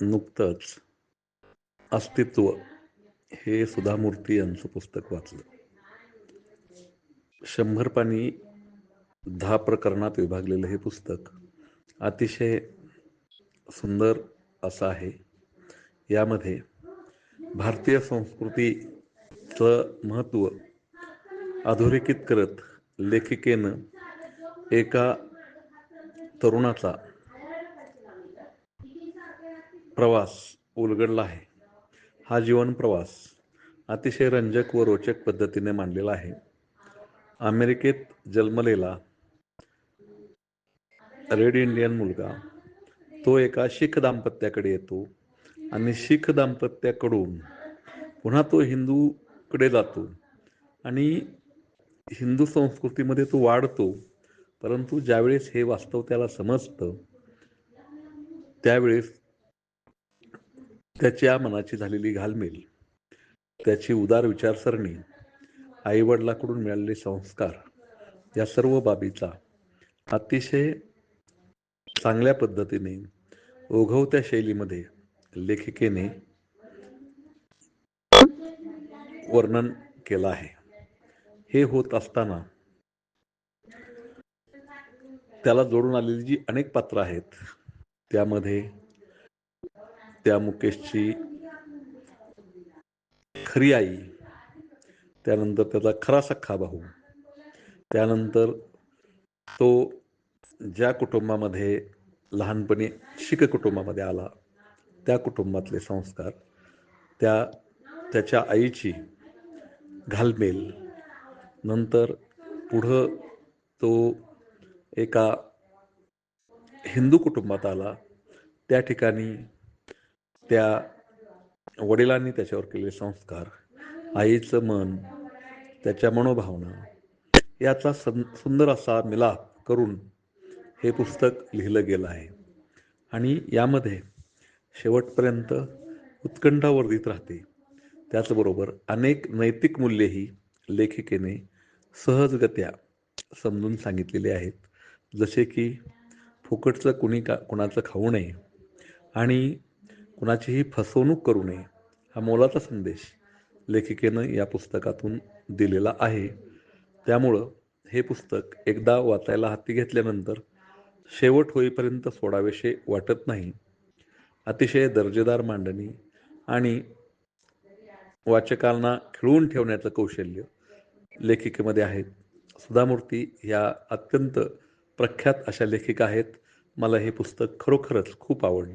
नुकतंच अस्तित्व हे सुधा मूर्ती यांचं पुस्तक वाचलं. शंभर पाणी दहा प्रकरणात विभागलेलं हे पुस्तक अतिशय सुंदर असं आहे. यामध्ये भारतीय संस्कृतीचं महत्त्व अधोरेखित करत लेखिकेनं एका तरुणाचा प्रवास उलगडला आहे. हा जीवन प्रवास अतिशय रंजक व रोचक पद्धतीने मांडलेला आहे. अमेरिकेत जन्मलेला रेड इंडियन मुलगा तो एका शीख दाम्पत्याकडे येतो आणि शीख दाम्पत्याकडून पुन्हा तो हिंदूकडे जातो आणि हिंदू संस्कृतीमध्ये तो वाढतो परंतु ज्यावेळेस हे वास्तव त्याला समजतं त्यावेळेस त्याच्या मनाची झालेली घालमेल त्याची उदार विचारसरणी आईवडिलाकडून मिळालेले संस्कार या सर्व बाबीचा अतिशय चांगल्या पद्धतीने ओघवत्या शैलीमध्ये लेखिकेने वर्णन केलं आहे. हे होत असताना त्याला जोडून आलेली जी अनेक पात्र आहेत त्यामध्ये त्या मुकेशची खरी आई. त्यानंतर त्याचा खरा सख्खा भाऊ. त्यानंतर तो ज्या कुटुंबामध्ये लहानपणी शीख कुटुंबामध्ये आला त्या कुटुंबातले संस्कार त्या त्याच्या आईची घालमेल. नंतर पुढं तो एका हिंदू कुटुंबात आला. त्या ठिकाणी त्या वडिलांनी त्याच्यावर केलेले संस्कार. आईचं मन त्याच्या मनोभावना याचा सं सुंदर असा मिलाप करून हे पुस्तक लिहिलं गेलं आहे. आणि यामध्ये शेवटपर्यंत उत्कंठा वर्धित राहते. त्याचबरोबर अनेक नैतिक मूल्येही लेखिकेने सहजगत्या समजून सांगितलेले आहेत. जसे की फुकटचं कुणी का कुणाचं खाऊ नये आणि कुणाचीही फसवणूक करू नये हा मोलाचा संदेश लेखिकेनं या पुस्तकातून दिलेला आहे. त्यामुळं हे पुस्तक एकदा वाचायला हाती घेतल्यानंतर शेवट होईपर्यंत सोडावेसे वाटत नाही. अतिशय दर्जेदार मांडणी आणि वाचकांना खिळवून ठेवण्याचं कौशल्य लेखिकेमध्ये आहेत. सुधामूर्ती ह्या अत्यंत प्रख्यात अशा लेखिका आहेत. मला हे पुस्तक खरोखरच खूप आवडलं.